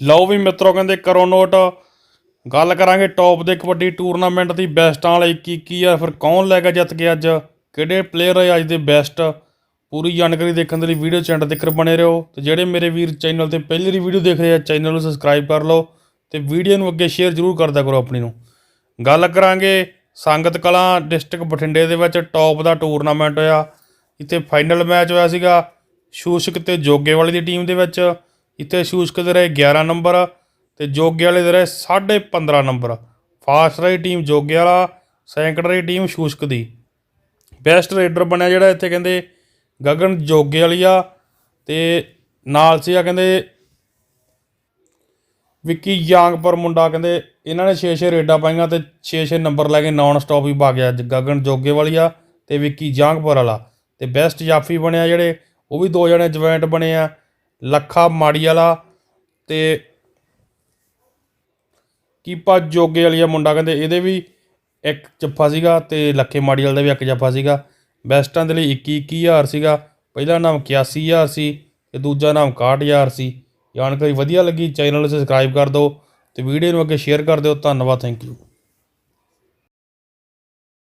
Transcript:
ਲਓ ਵੀ ਮਿੱਤਰੋ ਕਹਿੰਦੇ ਕਰੋ ਨੋਟ। ਗੱਲ ਕਰਾਂਗੇ ਟੌਪ ਦੇ ਕਬੱਡੀ ਟੂਰਨਾਮੈਂਟ ਦੀ ਬੈਸਟਾਂ ਵਾਲੇ ਕੀ ਕੀ ਆ, ਫਿਰ ਕੌਣ ਲੈ ਕੇ ਜਿੱਤ ਗਿਆ ਅੱਜ, ਕਿਹੜੇ ਪਲੇਅਰ ਆ ਅੱਜ ਦੇ ਬੈਸਟ ਪੂਰੀ ਜਾਣਕਾਰੀ ਦੇਖਣ ਦੇ ਲਈ ਵੀਡੀਓ ਚੈਨਲ ਤੱਕ ਬਣੇ ਰਹੋ ਤੇ ਜਿਹੜੇ ਮੇਰੇ ਵੀਰ ਚੈਨਲ ਤੇ ਪਹਿਲੀ ਵਾਰੀ ਵੀਡੀਓ ਦੇਖ ਰਹੇ ਆ ਚੈਨਲ ਨੂੰ ਸਬਸਕ੍ਰਾਈਬ ਕਰ ਲਓ ਤੇ ਵੀਡੀਓ ਨੂੰ ਅੱਗੇ ਸ਼ੇਅਰ ਜ਼ਰੂਰ ਕਰਦਾ ਕਰੋ ਆਪਣੀ ਨੂੰ। ਗੱਲ ਕਰਾਂਗੇ ਸੰਗਤ ਕਲਾਂ ਡਿਸਟ੍ਰਿਕਟ ਬਠਿੰਡੇ ਦੇ ਵਿੱਚ ਟੌਪ ਦਾ ਟੂਰਨਾਮੈਂਟ ਹੋਇਆ। ਇੱਥੇ ਫਾਈਨਲ ਮੈਚ ਹੋਇਆ ਸੀਗਾ। ਸ਼ੂਸ਼ਕ ਤੇ ਜੋਗੇ ਵਾਲੀ ਦੀ ਟੀਮ ਦੇ ਵਿੱਚ। ਇੱਥੇ ਸ਼ੂਸ਼ਕ ਦੇ ਰਹੇ 11 ਨੰਬਰ ਤੇ ਜੋਗੇ ਵਾਲੇ ਦੇ ਰਹੇ 15.5 ਨੰਬਰ। ਫਾਸਟ ਰਹੀ ਟੀਮ ਜੋਗੇ ਵਾਲਾ, ਸੈਕੰਡ ਰਹੀ ਟੀਮ ਸ਼ੂਸ਼ਕ ਦੀ। ਬੈਸਟ ਰੇਡਰ ਬਣਿਆ ਜਿਹੜਾ ਇੱਥੇ ਕਹਿੰਦੇ ਗਗਨ ਜੋਗੇ ਵਾਲੀ ਆ ਤੇ ਨਾਲ ਸੀ ਆ ਕਹਿੰਦੇ ਵਿੱਕੀ ਯਾਂਗਪੁਰ ਮੁੰਡਾ ਕਹਿੰਦੇ ਇਹਨਾਂ ਨੇ 6-6 ਰੇਡਾਂ ਪਾਈਆਂ ਤੇ 6-6 ਨੰਬਰ ਲੈ ਕੇ ਨਾਨ ਸਟਾਪ ਵੀ ਪਾ ਗਿਆ। ਗਗਨ ਜੋਗੇ ਵਾਲੀ ਆ ਤੇ ਵਿੱਕੀ ਜਾਂਗਪੁਰ ਵਾਲਾ। ਤੇ ਬੈਸਟ ਜਾਫੀ ਬਣਿਆ ਜਿਹੜੇ, ਉਹ ਵੀ ਦੋ ਜਣੇ ਜੁਆਇੰਟ ਬਣੇ ਆ। ਲੱਖਾ ਮਾੜੀ ਵਾਲਾ ਤੇ ਕੀਪਾ ਜੋਗੇ ਵਾਲੀਆ ਮੁੰਡਾ ਕਹਿੰਦੇ, ਇਹਦੇ ਵੀ ਇੱਕ ਜੱਫਾ ਸੀਗਾ ਤੇ ਲੱਖੇ ਮਾੜੀ ਵਾਲੇ ਦਾ ਵੀ ਇੱਕ ਜੱਫਾ ਸੀਗਾ। ਬੈਸਟਾਂ ਦੇ ਲਈ 21 21000 ਸੀਗਾ। ਪਹਿਲਾ ਨਾਮ 81000 ਸੀ ਤੇ ਦੂਜਾ ਨਾਮ 61000 ਸੀ। ਜਾਣਕਾਰੀ ਵਧੀਆ ਲੱਗੀ, ਚੈਨਲ ਨੂੰ ਸਬਸਕ੍ਰਾਈਬ ਕਰ ਦਿਓ ਤੇ ਵੀਡੀਓ ਨੂੰ ਅੱਗੇ ਸ਼ੇਅਰ ਕਰ ਦਿਓ। ਧੰਨਵਾਦ ਥੈਂਕ ਯੂ